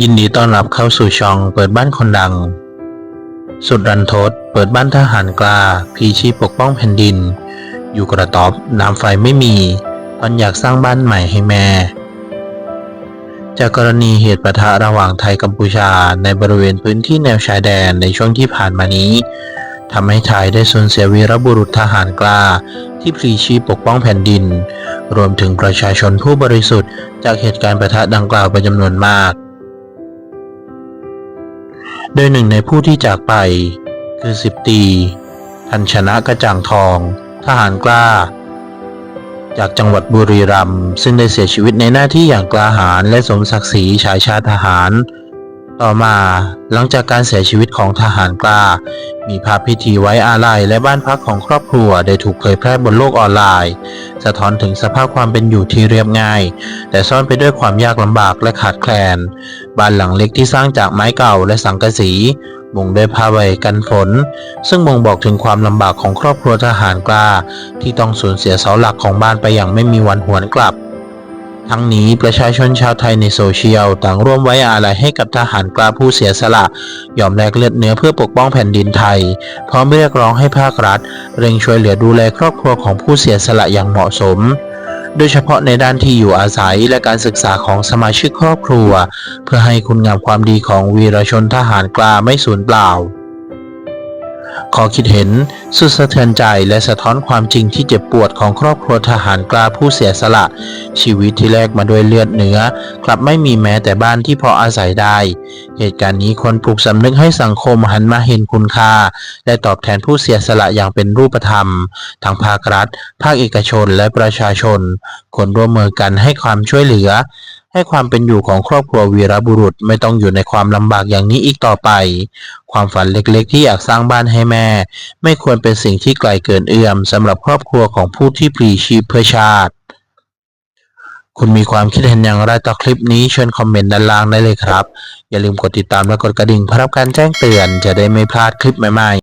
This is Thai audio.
ยินดีต้อนรับเข้าสู่ช่องเปิดบ้านคนดัง สุดรันทดเปิดบ้านทหารกล้าพีชีปกป้องแผ่นดิน อยู่กระต๊อบน้ำไฟไม่มี ตอนอยากสร้างบ้านใหม่ให้แม่ จากกรณีเหตุปะทะระหว่างไทยกัมพูชาในบริเวณพื้นที่แนวชายแดนในช่วงที่ผ่านมานี้ทำให้ไทยได้สูญเสียวีรบุรุษทหารกล้า ที่พลีชีพปกป้องแผ่นดิน รวมถึงประชาชนผู้บริสุทธิ์ จากเหตุการณ์ปะทะดังกล่าวเป็นจำนวนมาก โดยหนึ่งในผู้ที่จากไป คือสิบตีทันชนะกระจ่างทอง ทหารกล้า จากจังหวัดบุรีรัมย์ซึ่งได้เสียชีวิตในหน้าที่อย่างกล้าหาญและสมศักดิ์ศรีชายชาติทหาร ต่อมาหลังจากการเสียชีวิตของทหารกล้า มีภาพพิธีไว้อาลัยและบ้านพักของครอบครัวได้ถูกเผยแพร่บนโลกออนไลน์ สะท้อนถึงสภาพความเป็นอยู่ที่เรียบง่าย แต่ซ่อนไปด้วยความยากลำบากและขาดแคลน บ้านหลังเล็กที่สร้างจากไม้เก่าและสังกะสีมุงด้วยผ้าใบกันฝน ซึ่งบ่งบอกถึงความลำบากของครอบครัวทหารกล้า ที่ต้องสูญเสียเสาหลักของบ้านไปอย่างไม่มีวันหวนกลับ ทั้งนี้ประชาชนชาวไทยในโซเชียลต่างร่วมไว้อาลัยให้กับทหารกล้าผู้เสียสละ ยอมแลกเลือดเนื้อเพื่อปกป้องแผ่นดินไทย พร้อมเรียกร้องให้ภาครัฐ เร่งช่วยเหลือดูแลครอบครัวของผู้เสียสละอย่างเหมาะสม โดยเฉพาะในด้านที่อยู่อาศัยและการศึกษาของสมาชิกครอบครัว เพื่อให้คุณงามความดีของวีรชนทหารกล้าไม่สูญเปล่า ขอคิดเห็น สุดสะเทือนใจและสะท้อนความจริงที่เจ็บปวดของครอบครัวทหารกล้าผู้เสียสละ ชีวิตที่แลกมาด้วยเลือดเนื้อ กลับไม่มีแม้แต่บ้านที่พออาศัยได้ เหตุการณ์นี้ควรปลุกสำนึกให้สังคมหันมาเห็นคุณค่า และตอบแทนผู้เสียสละอย่างเป็นรูปธรรมทางภาครัฐ ภาคเอกชนและประชาชนควรร่วมมือกันให้ความช่วยเหลือ ให้ความเป็นอยู่ของครอบครัววีรบุรุษไม่ต้องอยู่ในความลำบากอย่างนี้อีกต่อไป ความฝันเล็กๆ ที่อยากสร้างบ้านให้แม่ ไม่ควรเป็นสิ่งที่ไกลเกินเอื้อมสำหรับครอบครัวของผู้ที่ปลีชีพเพื่อชาติ คุณมีความคิดเห็นอย่างไรต่อคลิปนี้เชิญคอมเมนต์ด้านล่างได้เลยครับ อย่าลืมกดติดตามและกดกระดิ่งเพื่อรับการแจ้งเตือนจะได้ไม่พลาดคลิปใหม่ๆ